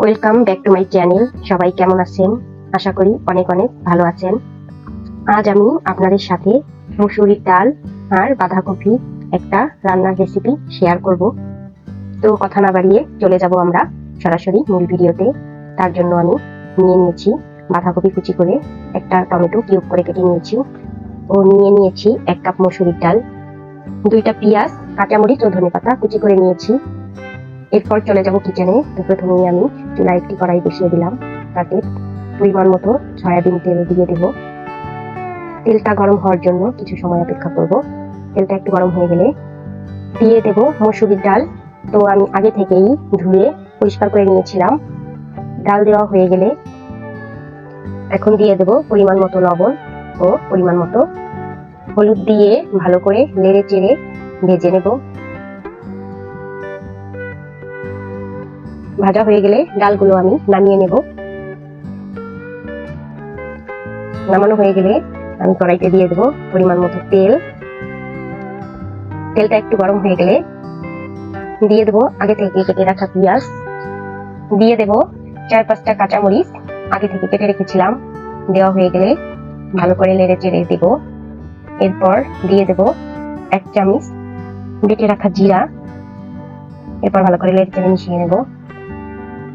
Welcome back to my channel সবাই কেমন আছেন? আশা করি অনেক অনেক ভালো আছেন। আজ আমি আপনাদের সাথে মুসুরির ডাল আর বাঁধাকপি একটা রান্নার রেসিপি শেয়ার করব। তো কথা না বাড়িয়ে চলে যাব আমরা সরাসরি মূল ভিডিওতে। তার জন্য আমি নিয়ে নিয়েছি বাঁধাকপি কুচি করে একটা টমেটো কিউব করে কেটে নিয়েছি। ও নিয়ে নিয়েছি এক কাপ মসুরির ডাল, দুইটা পেঁয়াজ কাঁচামরিচ ও ধনে পাতা কুচি করে নিয়েছি। এরপর চলে যাব কিচেনে তো প্রথমেই আমি চুলায় একটি কড়াই বসিয়ে দিলাম। তাতে পরিমাণ মতো সয়াবিন তেল দিয়ে দেব। তেলটা গরম হওয়ার জন্য কিছু সময় অপেক্ষা করব। তেলটা একটু গরম হয়ে গেলে দিয়ে দেব মসুরির ডাল। তো আমি আগে থেকেই ধুয়ে পরিষ্কার করে নিয়েছিলাম। ডাল দেওয়া হয়ে গেলে এখন দিয়ে দেব পরিমাণ মতো লবণ ও পরিমাণ মতো হলুদ দিয়ে ভালো করে নেড়ে চেড়ে ভেজে নেব ভাজা হয়ে গেলে ডালগুলো আমি নামিয়ে নেব। নামানো হয়ে গেলে আমি কড়াইতে দিয়ে দেবো পরিমাণ মতো তেল। তেলটা একটু গরম হয়ে গেলে দিয়ে দেবো আগে থেকে কেটে রাখা পেঁয়াজ। দিয়ে দেবো চার পাঁচটা কাঁচামরিচ। আগে থেকে কেটে রেখেছিলাম। দেওয়া হয়ে গেলে ভালো করে নেড়ে চেড়ে দেব। এরপর দিয়ে দেব এক চামচ বেটে রাখা জিরা। এরপর ভালো করে নেড়ে চেড়ে মিশিয়ে নেব।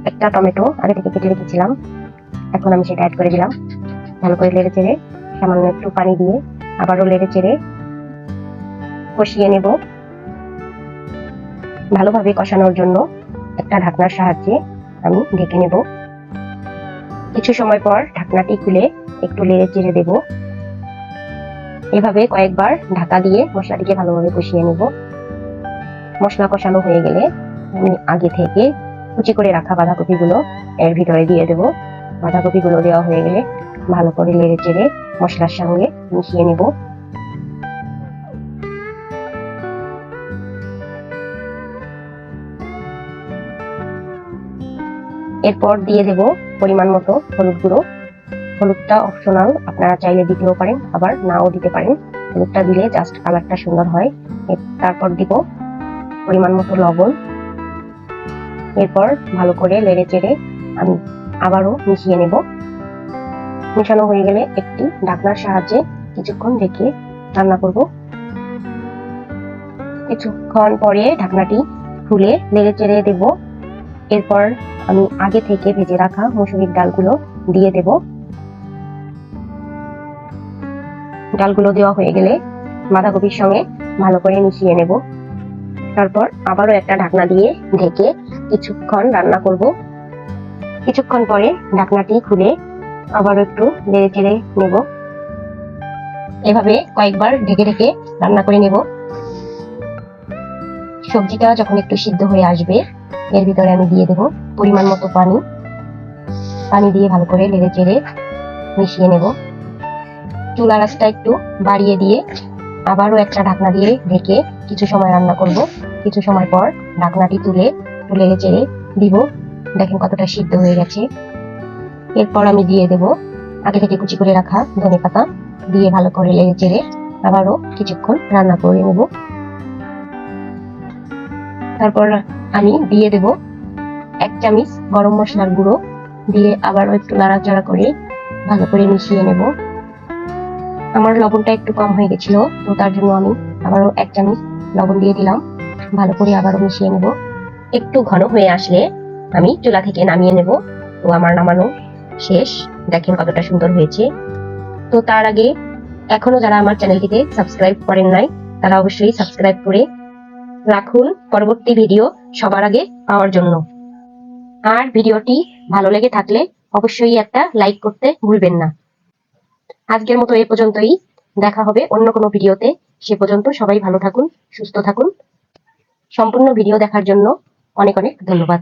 একটা টমেটো আগে থেকে কেটে রেখেছিলাম। এখন আমি সেটা অ্যাড করে দিলাম। ভালো করে নেড়ে চেড়ে, সামান্য একটু পানি দিয়ে আবারও নেড়ে চেড়ে কষিয়ে নেব। ভালোভাবে কষানোর জন্য একটা ঢাকনার সাহায্যে আমি ঢেকে নেব। কিছু সময় পর ঢাকনাটি খুলে একটু লেড়ে চেড়ে দেব। এভাবে কয়েকবার ঢাকা দিয়ে মশলাটিকে ভালোভাবে কষিয়ে নেব। মশলা কষানো হয়ে গেলে আমি আগে থেকে কুচি করে রাখা বাঁধাকপিগুলো এর ভিতরে দিয়ে দেব। বাঁধাকপিগুলো দেওয়া হয়ে গেলে ভালো করে নেড়ে চেড়ে মশলার সঙ্গে মিশিয়ে নেব। এরপর দিয়ে দেব পরিমাণ মতো হলুদ গুঁড়ো। হলুদটা অপশনাল আপনারা চাইলে দিতেও পারেন, আবার নাও দিতে পারেন। হলুদটা দিলে জাস্ট কালারটা সুন্দর হয়। তারপর দিব পরিমাণ মতো লবণ। এরপর ভালো করে লেড়ে চেড়ে আমি আবারও মিশিয়ে নেব। মেশানো হয়ে গেলে একটি ঢাকনার সাহায্যে কিছুক্ষণ রেখে রান্না করব। কিছুক্ষণ পরে ঢাকনাটি খুলে লেড়ে চেড়ে দেব। এরপর আমি আগে থেকে ভেজে রাখা মসুরির ডালগুলো দিয়ে দেব। ডালগুলো দেওয়া হয়ে গেলে বাঁধাকপির সঙ্গে ভালো করে মিশিয়ে নেব। তারপর আবারও একটা ঢাকনা দিয়ে ঢেকে কিছুক্ষণ রান্না করব। কিছুক্ষণ পরে ঢাকনাটি খুলে আবার একটু নেড়ে চেড়ে নেব। এভাবে কয়েকবার ঢেকে ঢেকে রান্না করে নেব। সবজিটা যখন একটু সিদ্ধ হয়ে আসবে, এর ভিতরে আমি দিয়ে দেব পরিমাণ মতো পানি। পানি দিয়ে ভালো করে নেড়ে চেড়ে মিশিয়ে নেব। চুলা রাসটা একটু বাড়িয়ে দিয়ে আবারও একটা ঢাকনা দিয়ে ঢেকে কিছু সময় রান্না করব। কিছু সময় পর ঢাকনাটি তুলে তুলে চেড়ে দিব। দেখেন কতটা সিদ্ধ হয়ে গেছে। এরপর আমি দিয়ে দেব আগে থেকে কুচি করে রাখা ধনে পাতা। দিয়ে ভালো করে লেড়ে চেড়ে আবারও কিছুক্ষণ রান্না করে নেব। তারপর আমি দিয়ে দেব এক চামচ গরম মশলার গুঁড়ো। দিয়ে আবারও একটু নাড়াচাড়া করে ভালো করে মিশিয়ে নেব। আমার লবণটা একটু কম হয়ে গেছিল, তো তার জন্য আমি আবারও এক চামচ লবণ দিয়ে দিলাম। ভালো করে আবারও মিশিয়ে নেব। একটু ঘন হয়ে আসলে আমি চুলা থেকে নামিয়ে নেব। তো আমার নামানো শেষ। দেখেন কতটা সুন্দর হয়েছে। তো তার আগে এখনও যারা আমার চ্যানেলটিকে সাবস্ক্রাইব করেন নাই, তারা অবশ্যই সাবস্ক্রাইব করে রাখুন পরবর্তী ভিডিও সবার আগে পাওয়ার জন্য। আর ভিডিওটি ভালো লেগে থাকলে অবশ্যই একটা লাইক করতে ভুলবেন না। আজকের মতো এ পর্যন্তই। দেখা হবে অন্য কোনো ভিডিওতে। সে পর্যন্ত সবাই ভালো থাকুন, সুস্থ থাকুন। সম্পূর্ণ ভিডিও দেখার জন্য অনেক অনেক ধন্যবাদ।